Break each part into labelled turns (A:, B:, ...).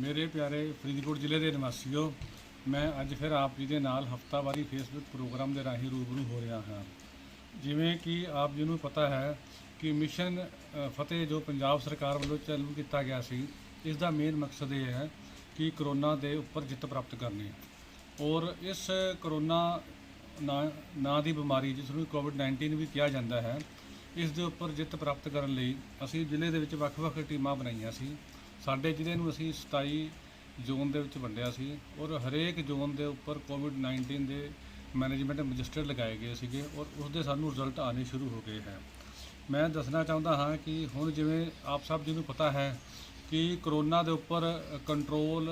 A: ਮੇਰੇ ਪਿਆਰੇ ਫਰੀਦਕੋਟ ਜ਼ਿਲ੍ਹੇ ਦੇ ਨਿਵਾਸੀਓ, ਮੈਂ ਅੱਜ ਫਿਰ ਆਪ ਜੀ ਦੇ ਨਾਲ ਹਫਤਾਵਾਰੀ ਫੇਸਬੁੱਕ ਪ੍ਰੋਗਰਾਮ ਦੇ ਰਾਹੀਂ ਰੂਬਰੂ ਹੋ ਰਿਹਾ ਹਾਂ। ਜਿਵੇਂ ਕਿ ਆਪ ਜੀ ਨੂੰ ਪਤਾ ਹੈ ਕਿ ਮਿਸ਼ਨ ਫਤਿਹ ਜੋ ਪੰਜਾਬ ਸਰਕਾਰ ਵੱਲੋਂ ਚਾਲੂ ਕੀਤਾ ਗਿਆ ਸੀ ਇਸ ਦਾ ਮੇਨ ਮਕਸਦ ਇਹ ਹੈ ਕਿ ਕਰੋਨਾ ਦੇ ਉੱਪਰ ਜਿੱਤ ਪ੍ਰਾਪਤ ਕਰਨੀ। ਔਰ ਇਸ ਕਰੋਨਾ ਨਾਂ ਨਾਂ ਦੀ ਬਿਮਾਰੀ, ਜਿਸ ਨੂੰ ਕੋਵਿਡ-19 ਵੀ ਕਿਹਾ ਜਾਂਦਾ ਹੈ, ਇਸ ਦੇ ਉੱਪਰ ਜਿੱਤ ਪ੍ਰਾਪਤ ਕਰਨ ਲਈ ਅਸੀਂ ਜ਼ਿਲ੍ਹੇ ਦੇ ਵਿੱਚ ਵੱਖ-ਵੱਖ ਟੀਮਾਂ ਬਣਾਈਆਂ ਸੀ। ਸਾਡੇ ਜ਼ਿਲ੍ਹੇ ਨੂੰ ਅਸੀਂ 27 ਜ਼ੋਨ ਦੇ ਵਿੱਚ ਵੰਡਿਆ ਸੀ ਔਰ ਹਰੇਕ ਜ਼ੋਨ ਦੇ ਉੱਪਰ ਕੋਵਿਡ-19 ਦੇ ਮੈਨੇਜਮੈਂਟ ਰਜਿਸਟਰ ਲਗਾਏ ਗਏ ਸੀਗੇ ਔਰ ਉਸ ਦੇ ਸਾਨੂੰ ਰਿਜ਼ਲਟ ਆਣੇ ਸ਼ੁਰੂ ਹੋ ਗਏ ਹੈ। ਮੈਂ ਦੱਸਣਾ ਚਾਹੁੰਦਾ ਹਾਂ ਕਿ ਹੁਣ ਜਿਵੇਂ ਆਪ ਸਭ ਜੀ ਨੂੰ ਪਤਾ ਹੈ ਕਿ ਕਰੋਨਾ ਦੇ ਉੱਪਰ ਕੰਟਰੋਲ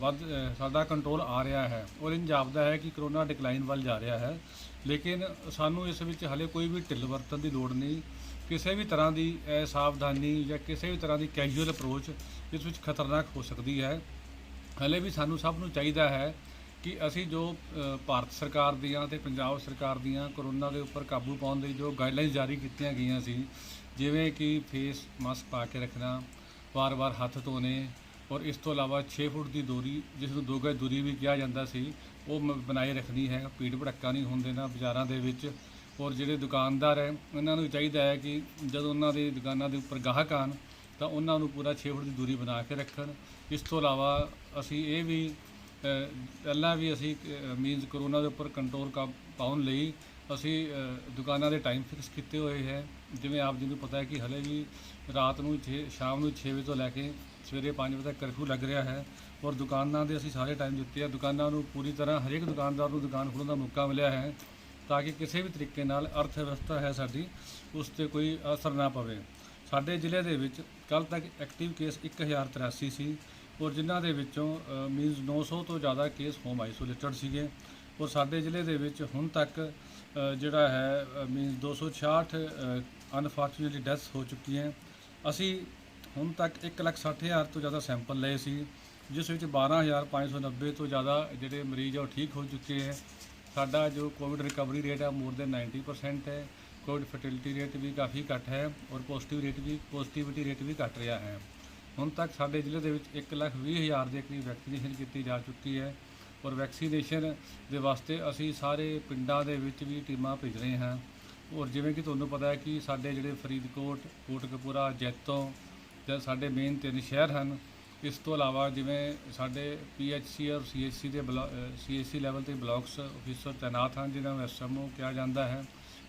A: ਵੱਧ ਸਾਡਾ ਕੰਟਰੋਲ ਆ ਰਿਹਾ ਹੈ। ਔਰ ਇਹ ਜਾਪਦਾ ਹੈ ਕਿ ਕਰੋਨਾ ਡਿਕਲਾਈਨ ਵੱਲ ਜਾ ਰਿਹਾ ਹੈ। ਲੇਕਿਨ ਸਾਨੂੰ ਇਸ ਵਿੱਚ ਹਲੇ ਕੋਈ ਵੀ ਢਿੱਲ ਵਰਤਣ ਦੀ ਲੋੜ ਨਹੀਂ। ਕਿਸੇ ਵੀ ਤਰ੍ਹਾਂ ਦੀ ਸਾਵਧਾਨੀ ਜਾਂ ਕਿਸੇ ਵੀ ਤਰ੍ਹਾਂ ਦੀ ਕੈਜੂਅਲ ਅਪਰੋਚ ਇਸ ਵਿੱਚ ਖਤਰਨਾਕ ਹੋ ਸਕਦੀ ਹੈ। ਹਲੇ ਵੀ ਸਾਨੂੰ ਸਭ ਨੂੰ ਚਾਹੀਦਾ ਹੈ ਕਿ ਅਸੀਂ ਜੋ ਭਾਰਤ ਸਰਕਾਰ ਦੀਆਂ ਤੇ ਪੰਜਾਬ ਸਰਕਾਰ ਦੀਆਂ ਕਰੋਨਾ ਦੇ ਉੱਪਰ ਕਾਬੂ ਪਾਉਣ ਲਈ ਜੋ ਗਾਈਡਲਾਈਨ ਜਾਰੀ ਕੀਤੀਆਂ ਗਈਆਂ ਸੀ, ਜਿਵੇਂ ਕਿ ਫੇਸ ਮਾਸਕ ਪਾ ਕੇ ਰੱਖਣਾ ਵਾਰ-ਵਾਰ ਹੱਥ ਧੋਣੇ ਔਰ ਇਸ ਤੋਂ ਇਲਾਵਾ 6 ਫੁੱਟ ਦੀ ਦੂਰੀ ਜਿਸ ਨੂੰ ਦੋ ਗਜ ਦੂਰੀ ਵੀ ਕਿਹਾ ਜਾਂਦਾ ਸੀ ਉਹ ਮ- ਬਣਾਈ ਰੱਖਣੀ ਹੈ। ਭੀੜ ਭੜੱਕਾ ਨਹੀਂ ਹੋਣ ਦੇਣਾ ਬਾਜ਼ਾਰਾਂ ਦੇ ਵਿੱਚ। ਔਰ ਜਿਹੜੇ ਦੁਕਾਨਦਾਰ ਹੈ ਉਹਨਾਂ ਨੂੰ ਚਾਹੀਦਾ ਹੈ ਕਿ ਜਦੋਂ ਉਹਨਾਂ ਦੀ ਦੁਕਾਨਾਂ ਦੇ ਉੱਪਰ ਗਾਹਕ ਆਉਣ ਤਾਂ ਉਹਨਾਂ ਨੂੰ ਪੂਰਾ 6 ਫੁੱਟ ਦੀ ਦੂਰੀ ਬਣਾ ਕੇ ਰੱਖਣ। ਇਸ ਤੋਂ ਇਲਾਵਾ ਅਸੀਂ ਇਹ ਵੀ ਅ, ਪਹਿਲਾਂ ਵੀ ਅਸੀਂ ਮੀਨਸ ਕਰੋਨਾ ਦੇ ਉੱਪਰ ਕੰਟਰੋਲ ਕਾ ਪਾਉਣ ਲਈ ਅਸੀਂ ਦੁਕਾਨਾਂ ਦੇ ਟਾਈਮ ਫਿਕਸ ਕੀਤੇ ਹੋਏ ਹੈ। ਜਿਵੇਂ ਆਪ ਜੀ ਨੂੰ ਪਤਾ ਹੈ ਕਿ ਹਲੇ ਵੀ ਰਾਤ ਨੂੰ 6 ਸ਼ਾਮ ਨੂੰ 6 ਵਜੇ ਤੋਂ ਲੈ ਕੇ ਸਵੇਰੇ 5 ਵਜੇ ਤੱਕ ਕਰਫਿਊ ਲੱਗ ਰਿਹਾ ਹੈ ਔਰ ਦੁਕਾਨਾਂ ਦੇ ਅਸੀਂ ਸਾਰੇ ਟਾਈਮ ਦਿੱਤੇ ਆ। ਦੁਕਾਨਾਂ ਨੂੰ ਪੂਰੀ ਤਰ੍ਹਾਂ ਹਰੇਕ ਦੁਕਾਨਦਾਰ ਨੂੰ ਦੁਕਾਨ ਖੋਲ੍ਹਣ ਦਾ ਮੌਕਾ ਮਿਲਿਆ ਹੈ ਤਾਂ ਕਿ ਕਿਸੇ ਵੀ ਤਰੀਕੇ ਨਾਲ ਅਰਥ ਵਿਵਸਥਾ ਹੈ ਸਾਡੀ, ਉਸ ਤੇ ਕੋਈ ਅਸਰ ਨਾ ਪਵੇ। ਸਾਡੇ ਜ਼ਿਲ੍ਹੇ ਦੇ ਵਿੱਚ ਕੱਲ ਤੱਕ ਐਕਟਿਵ ਕੇਸ 1083 ਸੀ ਔਰ ਜਿਨ੍ਹਾਂ ਦੇ ਵਿੱਚੋਂ ਮੀਨਸ 900 ਤੋਂ ਜ਼ਿਆਦਾ ਕੇਸ ਹੋਮ ਆਈਸੋਲੇਟਡ ਸੀਗੇ। ਔਰ ਸਾਡੇ ਜ਼ਿਲ੍ਹੇ ਦੇ ਵਿੱਚ ਹੁਣ ਤੱਕ ਜਿਹੜਾ ਹੈ ਮੀਨਸ 266 ਅਨਫੋਰਚੂਨੇਟਲੀ ਡੈਥ ਹੋ ਚੁੱਕੀ ਹੈ। ਅਸੀਂ ਹੁਣ ਤੱਕ 160000 ਤੋਂ ਜ਼ਿਆਦਾ ਸੈਂਪਲ ਲਏ ਸੀ, ਜਿਸ ਵਿੱਚ 12590 ਤੋਂ ਜ਼ਿਆਦਾ ਜਿਹੜੇ ਮਰੀਜ਼ ਆ ਉਹ ਠੀਕ ਹੋ ਚੁੱਕੇ ਹੈ। ਸਾਡਾ ਜੋ ਕੋਵਿਡ ਰਿਕਵਰੀ ਰੇਟ ਹੈ ਮੋਰ ਦੈਨ 90% ਹੈ। ਕੋਵਿਡ ਫਰਟੀਲਿਟੀ ਰੇਟ ਵੀ ਕਾਫੀ ਘੱਟ ਹੈ ਔਰ ਪੋਜ਼ਿਟਿਵ ਰੇਟ ਵੀ ਪੋਜ਼ਿਟਿਵਿਟੀ ਰੇਟ ਵੀ ਘੱਟ ਰਿਹਾ ਹੈ। ਹੁਣ ਤੱਕ ਸਾਡੇ ਜ਼ਿਲ੍ਹੇ ਦੇ ਵਿੱਚ 120000 ਦੇ ਕਰੀਬ ਵੈਕਸੀਨੇਸ਼ਨ ਕੀਤੀ ਜਾ ਚੁੱਕੀ ਹੈ। ਔਰ ਵੈਕਸੀਨੇਸ਼ਨ ਦੇ ਵਾਸਤੇ ਅਸੀਂ ਸਾਰੇ ਪਿੰਡਾਂ ਦੇ ਵਿੱਚ ਵੀ ਟੀਮਾਂ ਭੇਜ ਰਹੇ ਹਾਂ। ਔਰ ਜਿਵੇਂ ਕਿ ਤੁਹਾਨੂੰ ਪਤਾ ਹੈ ਕਿ ਸਾਡੇ ਜਿਹੜੇ ਫਰੀਦਕੋਟ, ਕੋਟਕਪੂਰਾ, ਜੈਤੋਂ ਜਾਂ ਸਾਡੇ ਮੇਨ ਤਿੰਨ ਸ਼ਹਿਰ ਹਨ, ਇਸ ਤੋਂ ਇਲਾਵਾ ਜਿਵੇਂ ਸਾਡੇ ਪੀਐਚਸੀ ਔਰ ਸੀਐਚਸੀ ਦੇ ਸੀਐਚਸੀ ਲੈਵਲ ਤੇ ਬਲਾਕਸ ਅਫੀਸਰ ਤੈਨਾਤ ਹਨ, ਜਿਨ੍ਹਾਂ ਨੂੰ ਐਸਐਮਓ ਕਿਹਾ ਜਾਂਦਾ ਹੈ।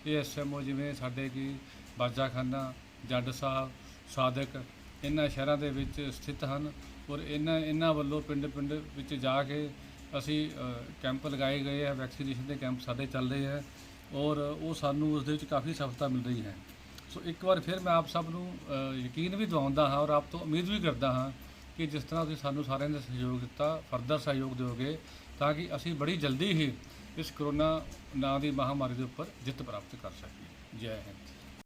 A: ਇਹ ਐਸਐਮਓ ਜਿਵੇਂ ਸਾਡੇ ਕੀ ਬਾਜਾਖਾਨਾ, ਜੱਡ ਸਾਹਿਬ, ਸਾਦਕ, ਇਹਨਾਂ ਸ਼ਹਿਰਾਂ ਦੇ ਵਿੱਚ ਸਥਿਤ ਹਨ। ਔਰ ਇਹਨਾਂ ਇਹਨਾਂ ਵੱਲੋਂ ਪਿੰਡ ਪਿੰਡ ਵਿੱਚ ਜਾ ਕੇ ਅਸੀਂ ਕੈਂਪ ਲਗਾਏ ਗਏ ਹੈ ਵੈਕਸੀਨੇਸ਼ਨ ਦੇ ਕੈਂਪ ਸਾਡੇ ਚੱਲ ਰਹੇ ਹੈ ਔਰ ਉਹ ਸਾਨੂੰ ਉਸ ਦੇ ਵਿੱਚ ਕਾਫੀ ਸਫਲਤਾ ਮਿਲ ਰਹੀ ਹੈ। ਸੋ ਇੱਕ ਵਾਰ ਫਿਰ ਮੈਂ ਆਪ ਸਭ ਨੂੰ ਯਕੀਨ ਵੀ ਦਿਵਾਉਂਦਾ ਹਾਂ ਔਰ ਆਪ ਤੋਂ ਉਮੀਦ ਵੀ ਕਰਦਾ ਹਾਂ ਕਿ ਜਿਸ ਤਰ੍ਹਾਂ ਤੁਸੀਂ ਸਾਨੂੰ ਸਾਰਿਆਂ ਨੇ ਸਹਿਯੋਗ ਦਿੱਤਾ, ਫਰਦਰ ਸਹਿਯੋਗ ਦਿਓਗੇ ਤਾਂ ਕਿ ਅਸੀਂ ਬੜੀ ਜਲਦੀ ਹੀ ਇਸ ਕਰੋਨਾ ਨਾਂ ਦੀ ਮਹਾਮਾਰੀ ਦੇ ਉੱਪਰ ਜਿੱਤ ਪ੍ਰਾਪਤ ਕਰ ਸਕੀਏ। ਜੈ ਹਿੰਦ।